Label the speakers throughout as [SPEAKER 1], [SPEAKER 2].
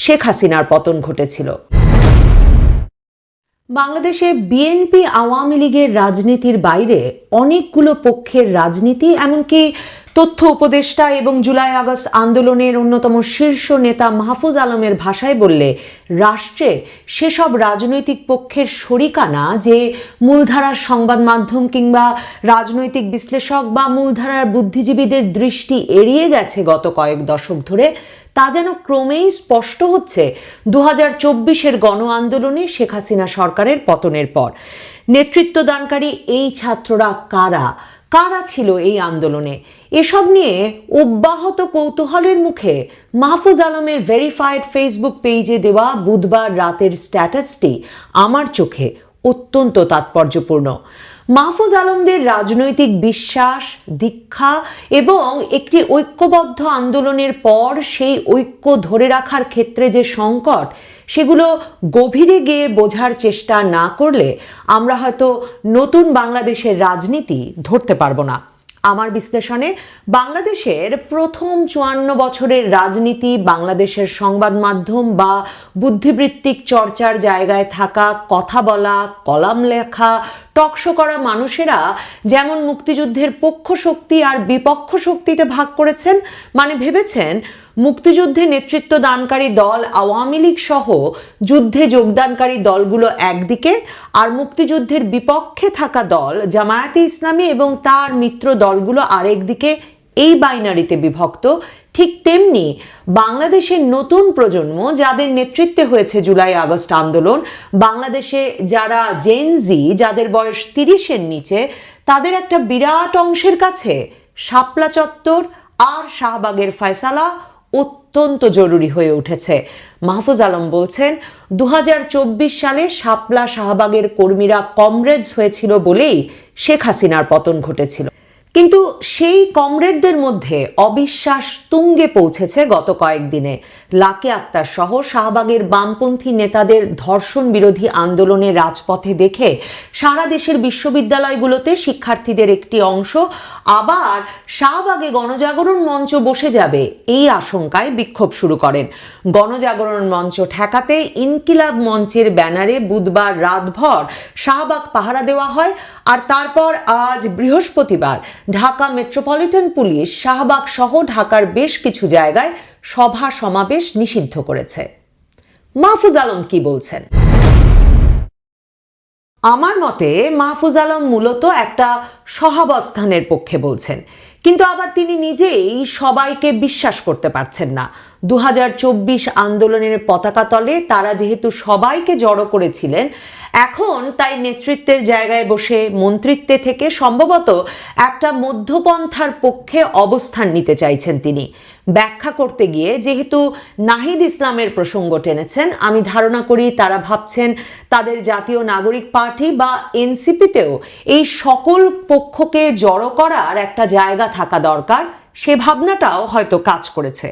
[SPEAKER 1] শেখ হাসিনার পতন ঘটেছিল। বাংলাদেশে বিএনপি আওয়ামী লীগের রাজনীতির বাইরে অনেকগুলো পক্ষের রাজনীতি এমনকি তথ্য উপদেষ্টা এবং জুলাই আগস্ট আন্দোলনের অন্যতম শীর্ষ নেতা মাহফুজ আলমের ভাষায় বললে, রাষ্ট্রে সেসব রাজনৈতিক পক্ষের শরিকানা যে মূলধারার সংবাদ মাধ্যম কিংবা রাজনৈতিক বিশ্লেষক বা মূলধারার বুদ্ধিজীবীদের দৃষ্টি এড়িয়ে গেছে গত কয়েক দশক ধরে, তা যেন ক্রমেই স্পষ্ট হচ্ছে দু হাজার চব্বিশের গণ আন্দোলনে শেখ হাসিনা সরকারের পতনের পর। নেতৃত্বদানকারী এই ছাত্ররা কারা? কারা ছিল এই আন্দোলনে? এসব নিয়ে অব্যাহত কৌতূহলের মুখে মাহফুজ আলমের ভেরিফাইড ফেসবুক পেজে দেওয়া বুধবার রাতের স্ট্যাটাসটি আমার চোখে অত্যন্ত তাৎপর্যপূর্ণ। মাহফুজ আলমদের রাজনৈতিক বিশ্বাস, দীক্ষা এবং একটি ঐক্যবদ্ধ আন্দোলনের পর সেই ঐক্য ধরে রাখার ক্ষেত্রে যে সংকট, সেগুলো গভীরে গিয়ে বোঝার চেষ্টা না করলে আমরা হয়তো নতুন বাংলাদেশের রাজনীতি ধরতে পারব না। আমার বিশ্লেষণে বাংলাদেশের প্রথম চুয়ান্ন বছরের রাজনীতি বাংলাদেশের সংবাদ মাধ্যম বা বুদ্ধিবৃত্তিক চর্চার জায়গায় থাকা, কথা বলা, কলাম লেখা টকশো করা মানুষেরা যেমন মুক্তিযুদ্ধের পক্ষ শক্তি আর বিপক্ষ শক্তিতে ভাগ করেছেন মানে ভেবেছেন মুক্তিযুদ্ধে নেতৃত্ব দানকারী দল আওয়ামী লীগ সহ যুদ্ধে যোগদানকারী দলগুলো একদিকে আর মুক্তিযুদ্ধের বিপক্ষে থাকা দল জামায়াতে ইসলামী এবং তার মিত্র দলগুলো আরেকদিকে এই বাইনারিতে বিভক্ত। ঠিক তেমনি বাংলাদেশের নতুন প্রজন্ম যাদের নেতৃত্বে হয়েছে জুলাই আগস্ট আন্দোলন, বাংলাদেশে যারা জেনজি যাদের বয়স তিরিশের নিচে, তাদের একটা বিরাট অংশের কাছে শাপলা চত্বর আর শাহবাগের ফয়সালা অত্যন্ত জরুরি হয়ে উঠেছে। মাহফুজ আলম বলছেন দু হাজার চব্বিশ সালে শাপলা শাহবাগের কর্মীরা কমরেডস হয়েছিল বলেই শেখ হাসিনার পতন ঘটেছিল। কিন্তু সেই কমরেডদের মধ্যে অবিশ্বাস তুঙ্গে পৌঁছেছে গত কয়েকদিনে লাকে আক্তার সহ শাহবাগের বামপন্থী নেতাদের ধর্ষণ বিরোধী আন্দোলনে রাজপথে দেখে সারা দেশের বিশ্ববিদ্যালয়গুলোতে শিক্ষার্থীদের একটি অংশ আবার শাহবাগে গণজাগরণ মঞ্চ বসে যাবে এই আশঙ্কায় বিক্ষোভ শুরু করেন। গণজাগরণ মঞ্চ ঠেকাতে ইনকিলাব মঞ্চের ব্যানারে বুধবার রাতভর শাহবাগ পাহারা দেওয়া হয় আর তারপর আজ বৃহস্পতিবার ঢাকা মেট্রোপলিটন পুলিশ শাহবাগ সহ ঢাকার বেশ কিছু জায়গায় সভা সমাবেশ নিষিদ্ধ করেছে। মাহফুজ আলম কি বলছেন? আমার মতে মাহফুজ আলম মূলত একটা সহাবস্থানের পক্ষে বলছেন। কিন্তু আবার তিনি নিজেই সবাইকে বিশ্বাস করতে পারছেন না। দু হাজার চব্বিশ আন্দোলনের পতাকা তলে তারা যেহেতু সবাইকে জড়ো করেছিলেন, এখন তাই নেতৃত্বের জায়গায় বসে মন্ত্রিত্বে থেকে সম্ভবত একটা মধ্যপন্থার পক্ষে অবস্থান নিতে চাইছেন তিনি। ব্যাখ্যা করতে গিয়ে যেহেতু নাহিদ ইসলামের প্রসঙ্গ টেনেছেন, আমি ধারণা করি তারা ভাবছেন তাদের জাতীয় নাগরিক পার্টি বা এনসিপিতেও এই সকল পক্ষকে জড়ো করার একটা জায়গা থাকা দরকার, সে ভাবনাটাও হয়তো কাজ করেছে।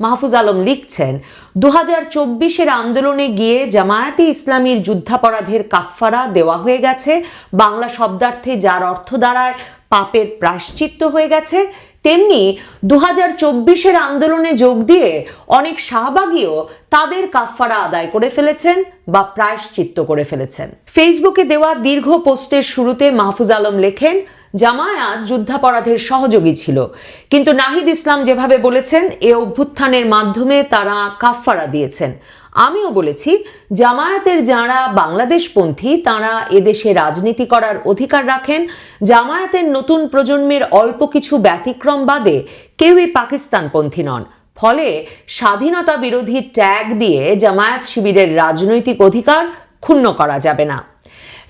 [SPEAKER 1] মাহফুজ আলম লিখছেন দু হাজার চব্বিশের আন্দোলনে গিয়ে জামায়াতে ইসলামীর যুদ্ধাপরাধের কাফফারা দেওয়া হয়ে গেছে। বাংলা শব্দার্থে যার অর্থ দাঁড়ায় পাপের প্রায়শ্চিত্ত হয়ে গেছে। তেমনি দু হাজার চব্বিশের আন্দোলনে যোগ দিয়ে অনেক শাহবাগীও তাদের কাফফারা আদায় করে ফেলেছেন বা প্রায়শ্চিত্ত করে ফেলেছেন। ফেসবুকে দেওয়া দীর্ঘ পোস্টের শুরুতে মাহফুজ আলম লেখেন জামায়াত যুদ্ধাপরাধের সহযোগী ছিল। কিন্তু নাহিদ ইসলাম যেভাবে বলেছেন, এ অভ্যুত্থানের মাধ্যমে তারা কাফফারা দিয়েছেন। আমিও বলেছি, জামায়াতের যাঁরা বাংলাদেশপন্থী, তাঁরা এদেশে রাজনীতি করার অধিকার রাখেন। জামায়াতের নতুন প্রজন্মের অল্প কিছু ব্যতিক্রম বাদে কেউই পাকিস্তানপন্থী নন। ফলে স্বাধীনতা বিরোধী ট্যাগ দিয়ে জামায়াত শিবিরের রাজনৈতিক অধিকার ক্ষুণ্ণ করা যাবে না।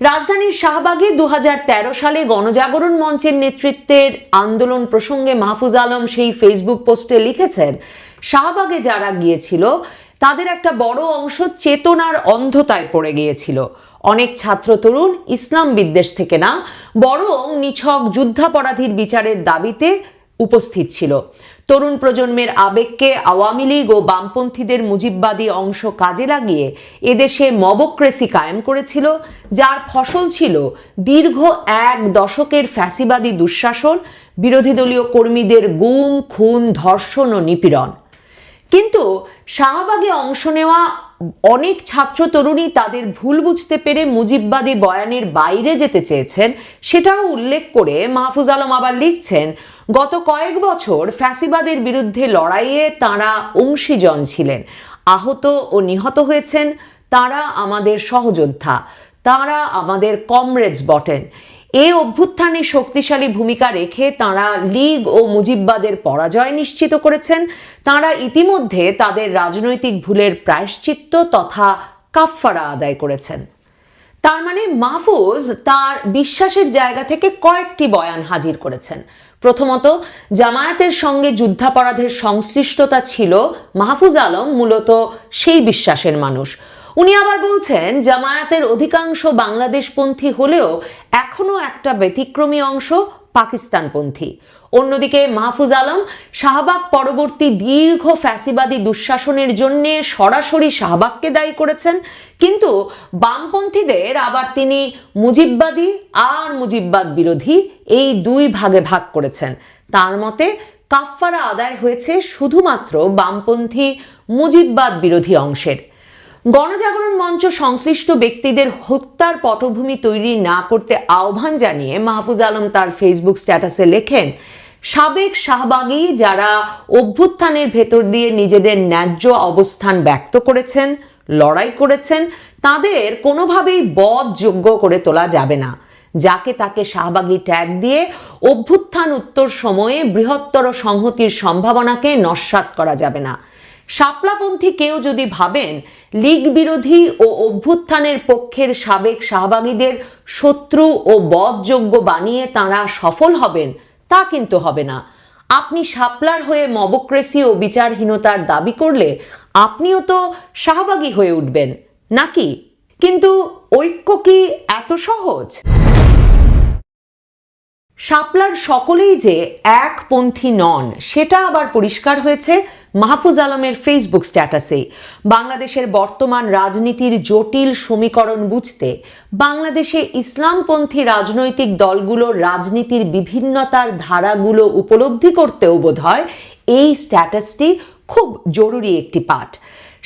[SPEAKER 1] রাজধানীর শাহবাগে দু হাজার তেরো সালে গণজাগরণ মঞ্চের নেতৃত্বের আন্দোলন প্রসঙ্গে মাহফুজ আলম সেই ফেসবুক পোস্টে লিখেছেন, শাহবাগে যারা গিয়েছিল, তাদের একটা বড় অংশ চেতনার অন্ধতায় পড়ে গিয়েছিল। অনেক ছাত্র তরুণ ইসলাম বিদ্বেষ থেকে না, বরং নিছক যুদ্ধাপরাধীর বিচারের দাবিতে উপস্থিত ছিল। তরুণ প্রজন্মের আবেগকে আওয়ামী লীগ ও বামপন্থীদের মুজিববাদী অংশ কাজে লাগিয়ে এদেশে মবক্রেসি কায়েম করেছিল, যার ফসল ছিল দীর্ঘ এক দশকের ফ্যাসিবাদী দুঃশাসন, বিরোধী দলীয় কর্মীদের গুম, খুন, ধর্ষণ ও নিপীড়ন। কিন্তু শাহবাগে অংশ নেওয়া অনেক ছাত্র তরুণী তাদের ভুল বুঝতে পেরে মুজিববাদী বয়ানের বাইরে যেতে চেয়েছেন, সেটাও উল্লেখ করে মাহফুজ আলম আবার লিখছেন, গত কয়েক বছর ফ্যাসিবাদের বিরুদ্ধে লড়াইয়ে তারা অংশীজন ছিলেন। আহত ও নিহত হয়েছেন তারা আমাদের সহযোদ্ধা, তারা আমাদের কমরেডস বটেন। এ অভ্যুত্থানে শক্তিশালী ভূমিকা রেখে তারা লীগ ও মুজিববাদের পরাজয় নিশ্চিত করেছেন। তারা ইতিমধ্যে তাদের রাজনৈতিক ভুলের প্রায়শ্চিত্ত তথা কাফফারা আদায় করেছেন। তার মানে মাহফুজ তার বিশ্বাসের জায়গা থেকে কয়েকটি বয়ান হাজির করেছেন। প্রথমত, জামায়াতের সঙ্গে যুদ্ধাপরাধের সংশ্লিষ্টতা ছিল মাহফুজ আলম মূলত সেই বিশ্বাসের মানুষ। উনি আবার বলছেন, জামায়াতের অধিকাংশ বাংলাদেশপন্থী হলেও এখনও একটা ব্যতিক্রমী অংশ পাকিস্তানপন্থী। অন্যদিকে মাহফুজ আলম, শাহবাগ পরবর্তী দীর্ঘ ফ্যাসিবাদী দুঃশাসনের জন্য সরাসরি শাহবাগকে দায়ী করেছেন, কিন্তু বামপন্থীদের আবার তিনি মুজিববাদী আর মুজিববাদ বিরোধী এই দুই ভাগে ভাগ করেছেন। তার মতে, কাফফারা আদায় হয়েছে শুধুমাত্র বামপন্থী মুজিববাদ বিরোধী অংশের। গণজাগরণ মঞ্চ সংশ্লিষ্ট ব্যক্তিদের হত্যার পটভূমি তৈরি না করতে আহ্বান জানিয়ে মাহফুজ আলম তার ফেসবুক স্ট্যাটাসে লেখেন, সাবেক শাহবাগী যারা অভ্যুত্থানের ভেতর দিয়ে নিজেদের ন্যায্য অবস্থান ব্যক্ত করেছেন, লড়াই করেছেন, তাদের কোনোভাবেই বধযোগ্য করে তোলা যাবে না। যাকে তাকে শাহবাগী ট্যাগ দিয়ে অভ্যুত্থান উত্তর সময়ে বৃহত্তর সংহতির সম্ভাবনাকে নস্যাৎ করা যাবে না। শাপলাপন্থী কেউ যদি ভাবেন, লীগ বিরোধী ও অভ্যুত্থানের পক্ষের সাবেক শাহবাগীদের শত্রু ও বধযোগ্য বানিয়ে তাঁরা সফল হবেন, তা কিন্তু হবে না। আপনি শাপলার হয়ে মবক্রেসি ও বিচারহীনতার দাবি করলে আপনিও তো শাহবাগী হয়ে উঠবেন, নাকি? কিন্তু ঐক্য কি এত সহজ? শাপলার সকলেই যে একপন্থী নন, সেটা আবার পরিষ্কার হয়েছে মাহফুজ আলমের ফেসবুক স্ট্যাটাসে। বাংলাদেশের বর্তমান রাজনীতির জটিল সমীকরণ বুঝতে বাংলাদেশে ইসলামপন্থী রাজনৈতিক দলগুলোর রাজনীতির বিভিন্নতার ধারাগুলো উপলব্ধি করতেও বোধ হয় এই স্ট্যাটাসটি খুব জরুরি একটি পাঠ।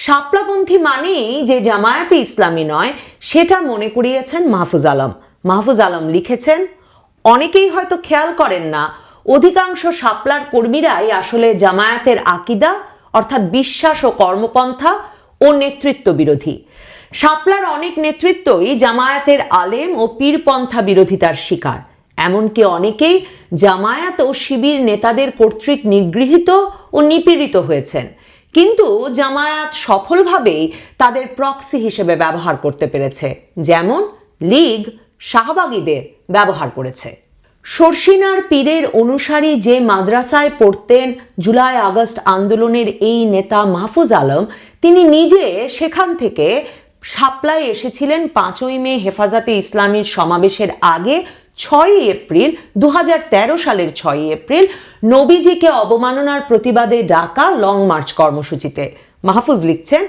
[SPEAKER 1] শাপলাপন্থী মানেই যে জামায়াতে ইসলামী নয়, সেটা মনে করিয়েছেন মাহফুজ আলম। মাহফুজ আলম লিখেছেন অনেকেই হয়তো খেয়াল করেন না, অধিকাংশ শাপলার কর্মীরাই আসলে জামায়াতের আকিদা, অর্থাৎ বিশ্বাস ও কর্মপন্থা ও নেতৃত্ব বিরোধী। শাপলার অনেক নেতৃত্বই জামায়াতের আলেম ও পীরপন্থা বিরোধিতার শিকার। এমনকি অনেকেই জামায়াত ও শিবির নেতাদের কর্তৃক নিগৃহীত ও নিপীড়িত হয়েছেন। কিন্তু জামায়াত সফলভাবেই তাদের প্রক্সি হিসেবে ব্যবহার করতে পেরেছে। যেমন লীগ শাহবাগীদের ব্যবহার করেছে। শর্ষিনার পীরের অনুসারী যে মাদ্রাসায় পড়তেন জুলাই আগস্ট আন্দোলনের এই নেতা মাহফুজ আলম, তিনি নিজে সেখান থেকে সাপ্লাই এসেছিলেন পাঁচই মে হেফাজতে ইসলামীর সমাবেশের আগে, ছয়ই এপ্রিল দু হাজার তেরো সালের ছয়ই এপ্রিল নবীজিকে অবমাননার প্রতিবাদে ডাকা লং মার্চ কর্মসূচিতে। মাহফুজ লিখছেন,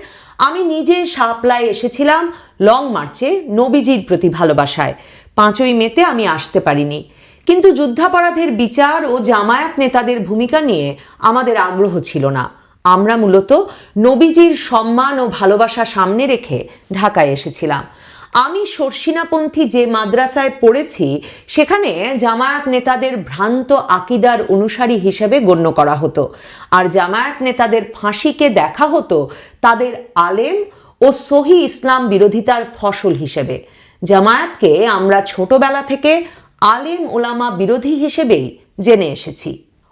[SPEAKER 1] আমি নিজে শাপলায় এসেছিলাম লং মার্চে নবীজির প্রতি ভালোবাসায়। পাঁচই মেতে আমি আসতে পারিনি। কিন্তু যুদ্ধাপরাধের বিচার ও জামায়াত নেতাদের ভূমিকা নিয়ে আমাদের আগ্রহ ছিল না। আমরা মূলত নবীজির সম্মান ও ভালোবাসা সামনে রেখে ঢাকায় এসেছিলাম। আমি সর্ষিনাপন্থী যে মাদ্রাসায় পড়েছি, সেখানে জামায়াত নেতাদের ভ্রান্ত আকিদার অনুসারী হিসেবে গণ্য করা হতো। আর জামায়াত নেতাদের ফাঁসিকে দেখা হতো তাদের আলেম ও সহি ইসলাম বিরোধিতার ফসল হিসেবে। জামায়াতকে আমরা ছোটবেলা থেকে আলেম ওলামা বিরোধী হিসেবেই জেনে এসেছি।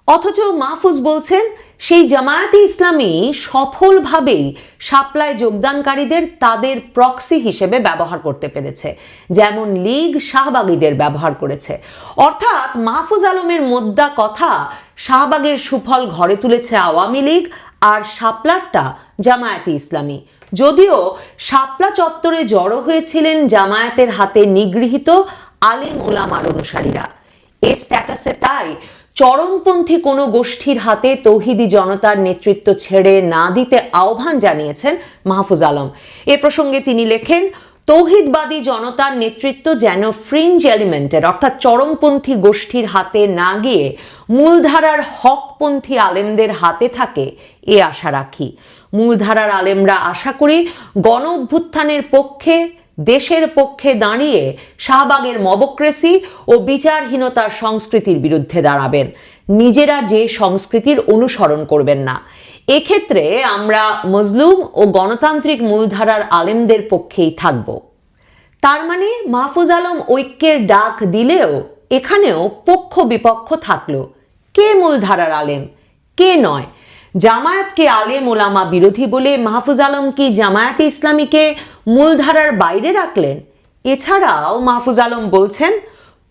[SPEAKER 1] অথচ মাহফুজ বলছেন, সেই জামায়াতে ইসলামী সফলভাবেই সাপ্লায় যোগদানকারীদের তাদের প্রক্সি হিসেবে ব্যবহার করতে পেরেছে, যেমন লীগ শাহবাগীদের ব্যবহার করেছে। অর্থাৎ মাহফুজ আলমের মোদ্দা কথা, শাহবাগের সুফল ঘরে তুলেছে আওয়ামী লীগ আর শাপলারটা জামায়াতে ইসলামী। যদিও শাপলা চত্বরে জড়ো হয়েছিলেন জামায়াতের হাতে নিগৃহীত আলিম ওলামার অনুসারীরা। এ স্ট্যাটাসে তাই চরমপন্থী কোনো গোষ্ঠীর হাতে তৌহিদি জনতার নেতৃত্ব ছেড়ে না দিতে আহ্বান জানিয়েছেন মাহফুজ আলম। এ প্রসঙ্গে তিনি লেখেন, তৌহিদবাদী জনতার নেতৃত্ব যেন ফ্রিঞ্জ এলিমেন্টের অর্থাৎ চরমপন্থী গোষ্ঠীর হাতে না গিয়ে মূলধারার হকপন্থী আলেমদের হাতে থাকে, এ আশা রাখি। মূলধারার আলেমরা আশা করি গণ অভ্যুত্থানের পক্ষে, দেশের পক্ষে দাঁড়িয়ে শাহবাগের মবক্রেসি ও বিচারহীনতার সংস্কৃতির বিরুদ্ধে দাঁড়াবেন। নিজেরা যে সংস্কৃতির অনুসরণ করবেন না। এক্ষেত্রে আমরা মজলুম ও গণতান্ত্রিক মূলধারার আলেমদের পক্ষেই থাকব। তার মানে মাহফুজ আলম ঐক্যের ডাক দিলেও এখানেও পক্ষ বিপক্ষ থাকল। কে মূলধারার আলেম? কে নয়? জামায়াতকে আলেম ওলামা বিরোধী বলে মাহফুজ আলম কি জামায়াতে ইসলামীকে মূলধারার বাইরে রাখলেন? এছাড়াও মাহফুজ আলম বলছেন,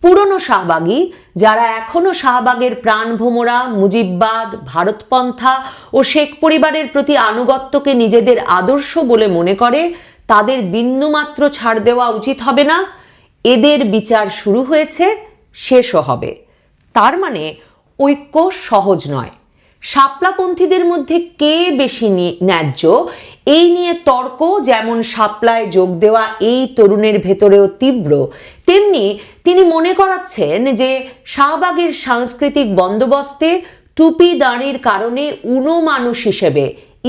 [SPEAKER 1] পুরনো শাহবাগী, যারা এখনও শাহবাগের প্রাণভোমরা মুজিববাদ, ভারতপন্থা ও শেখ পরিবারের প্রতি আনুগত্যকে নিজেদের আদর্শ বলে মনে করে, তাদের বিন্দুমাত্র ছাড় দেওয়া উচিত হবে না। এদের বিচার শুরু হয়েছে, শেষও হবে। তার মানে ঐক্য সহজ নয়। শাপলাপন্থীদের মধ্যে কে বেশি ন্যায্য? এই নিয়ে তর্ক, যেমন শাপলায় যোগ দেওয়া এই তরুণের ভেতরেও তীব্র। তেমনি তিনি মনে করাচ্ছেন যে শাহবাগের সাংস্কৃতিক বন্দোবস্তে টুপি দাঁড়ির কারণে উনো মানুষ হিসেবে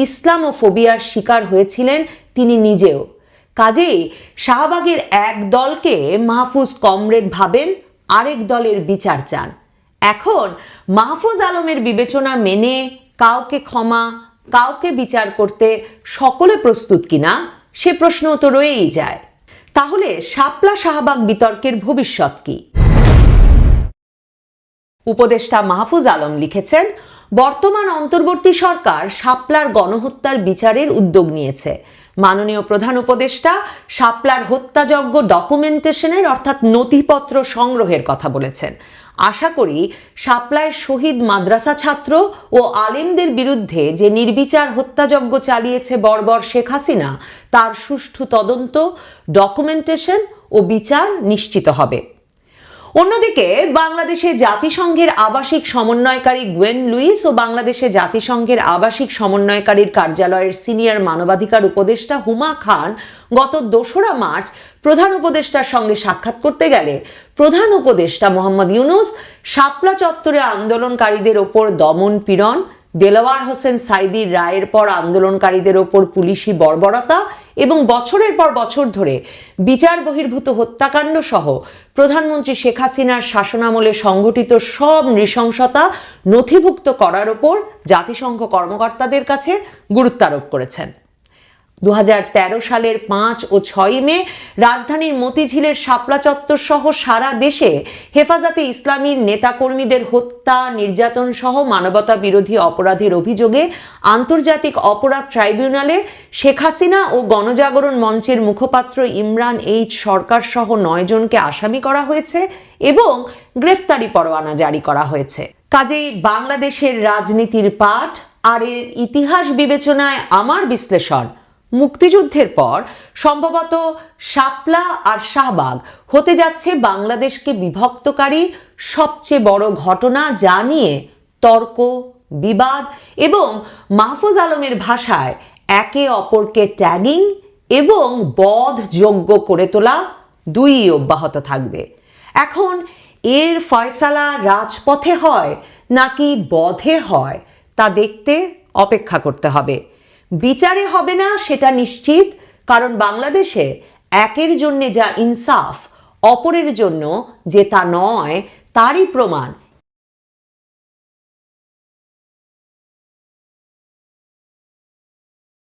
[SPEAKER 1] ইসলামোফোবিয়ার শিকার হয়েছিলেন তিনি নিজেও। কাজেই শাহবাগের এক দলকে মাহফুজ কমরেড ভাবেন আরেক দলের বিচার চান। এখন মাহফুজ আলমের বিবেচনা মেনে কাউকে ক্ষমা, কাউকে বিচার করতে সকলে প্রস্তুত কিনা, সে প্রশ্ন তো রয়েই যায়। তাহলে শাপলা শাহবাগ বিতর্কের ভবিষ্যৎ কি? উপদেষ্টা মাহফুজ আলম লিখেছেন, বর্তমান অন্তর্বর্তী সরকার শাপলার গণহত্যার বিচারের উদ্যোগ নিয়েছে। মাননীয় প্রধান উপদেষ্টা শাপলার হত্যাযজ্ঞ ডকুমেন্টেশনের অর্থাৎ নথিপত্র সংগ্রহের কথা বলেছেন। আশা করি শাপলায় শহীদ মাদ্রাসা ছাত্র ও আলেমদের বিরুদ্ধে যে নির্বিচার হত্যাযজ্ঞ চালিয়েছে বর্বর শেখ হাসিনা, তার সুষ্ঠু তদন্ত ডকুমেন্টেশন ও বিচার নিশ্চিত হবে। অন্যদিকে, বাংলাদেশে জাতিসংঘের আবাসিক সমন্বয়কারী গুয়েন লুইস ও বাংলাদেশে জাতিসংঘের আবাসিক সমন্বয়কারীর কার্যালয়ের সিনিয়র মানবাধিকার উপদেষ্টা হুমা খান গত দোসরা মার্চ প্রধান উপদেষ্টার সঙ্গে সাক্ষাৎ করতে গেলে প্রধান উপদেষ্টা মোহাম্মদ ইউনুস শাপলা চত্বরে আন্দোলনকারীদের ওপর দমন পীড়ন দেলোয়ার হোসেন সাইদির রায়ের পর আন্দোলনকারীদের ওপর পুলিশি বর্বরতা এবং বছরের পর বছর ধরে বিচার বহির্ভূত হত্যাকাণ্ড সহ প্রধানমন্ত্রী শেখ হাসিনার শাসনামলে সংঘটিত সব নৃশংসতা নথিভুক্ত করার ওপর জাতিসংঘ কর্মকর্তাদের কাছে গুরুত্বারোপ করেছেন। দু হাজার তেরো সালের পাঁচ ও ছয় মে রাজধানীর মতিঝিলের শাপলা চত্বর সহ সারা দেশে হেফাজতে ইসলামীর নেতাকর্মীদের হত্যা, নির্যাতন সহ মানবতা বিরোধী অপরাধের অভিযোগে আন্তর্জাতিক অপরাধ ট্রাইব্যুনালে শেখ হাসিনা ও গণজাগরণ মঞ্চের মুখপাত্র ইমরান এইচ সরকার সহ নয় জনকে আসামি করা হয়েছে এবং গ্রেফতারি পরোয়ানা জারি করা হয়েছে। কাজেই বাংলাদেশের রাজনীতির পাঠ, আর এর ইতিহাস বিবেচনায় আমার বিশ্লেষণ মুক্তিযুদ্ধের পর সম্ভবত শাপলা আর শাহবাগ হতে যাচ্ছে বাংলাদেশকে বিভক্তকারী সবচেয়ে বড় ঘটনা যা নিয়ে তর্ক, বিবাদ এবং মাহফুজ আলমের ভাষায় একে অপরকে ট্যাগিং এবং বধ যোগ্য করে তোলা দুই অব্যাহত থাকবে। এখন এর ফয়সালা রাজপথে হয় নাকি বধে হয় তা দেখতে অপেক্ষা করতে হবে। বিচারে হবে না, সেটা নিশ্চিত। কারণ বাংলাদেশে একের জন্যে যা ইনসাফ, অপরের জন্য যে তা নয়, তারই প্রমাণ